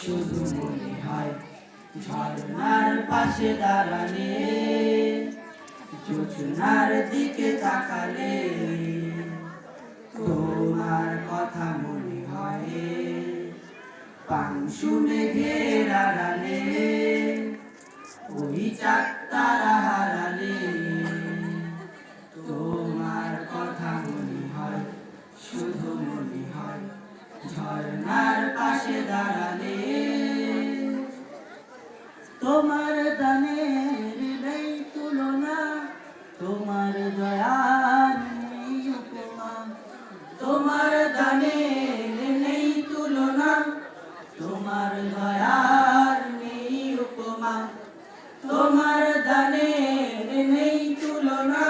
শুধু মনে হয় ঝর্ণার পাশে দাঁড়ালে যোচনার দিকে তাকালে। তোমার কথা মনে হয় পাংশু মেঘের আড়ালে, ওই তারা হারালে। তোমার কথা মনে হয় শুধু দানের নেই তুলনা, তোমার দয়ার নেই উপমা তোমার দানের নেই তুলনা, তোমার দয়ার নেই উপমা তোমার দানের নেই তুলনা,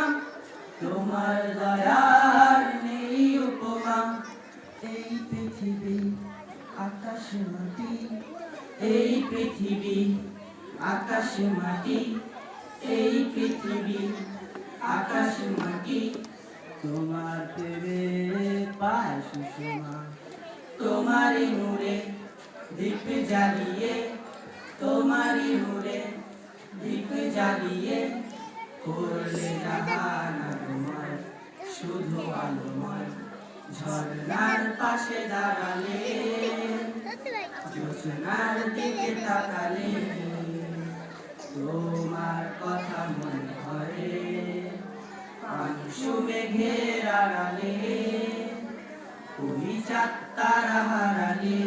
তোমার দয়ার নেই উপমা এই পৃথিবী আকাশ মাটি, এই পৃথিবী আকাশ মাটি এই পৃথিবী আকাশ মাটি। তোমার প্রেমে পায় সুষমা। তোমারই নূরে দীপ জ্বালিয়ে তোমারই নূরে দীপ জ্বালিয়ে করলে জাহান আলোময় শুধু আলোময়। ঝর্ণার পাশে দাঁড়ালে যোচনার দিকে তাকালে তোমার কথা মনে হয় পাংশু মেঘের আড়ালে ওই চাঁদ হারালে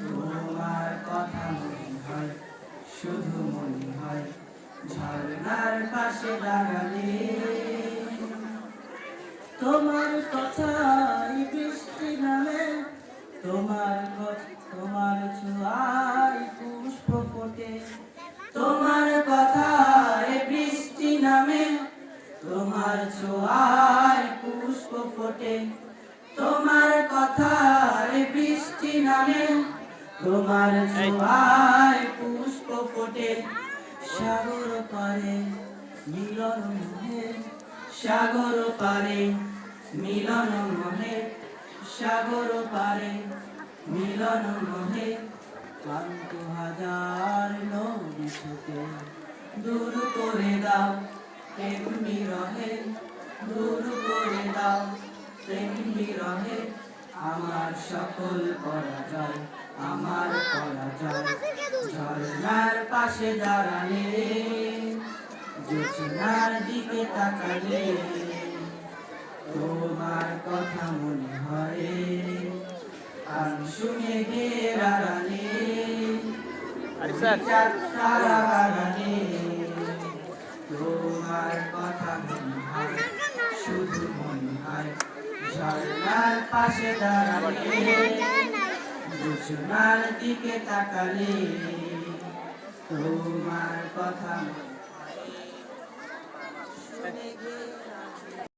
তোমার কথা মনে হয়, শুধু মনে হয়, ঝর্ণার পাশে দাঁড়ালে। তোমার কথাই বৃষ্টি নামে, তোমার তোমার ছোঁয়ায় ছোঁয়ায় পুষ্প ফোটে তোমার কথায় বৃষ্টি নামে তোমার ছোঁয়ায় পুষ্প ফোটে সাগর পারে মিলন মোহে সাগর পারে মিলন মোহে সাগর পারে মিলন মোহে ক্লান্ত হাজার নদী থেকে দূর করে দাও প্রেম বিরহে দূর করে দাও। প্রেম বিরহে আমার সকল পরাজয় আমার পরাজয়। ঝর্ণার পাশে দাঁড়ালে জোছনার দিকে তাকালে তোমার কথা মনে হয়। শুনে ঘের আড়ালে তারা হারালে তোমার ঝর্ণার পাশে দাঁড়ালে জোছনার দিকে তাকালে তোমার কথা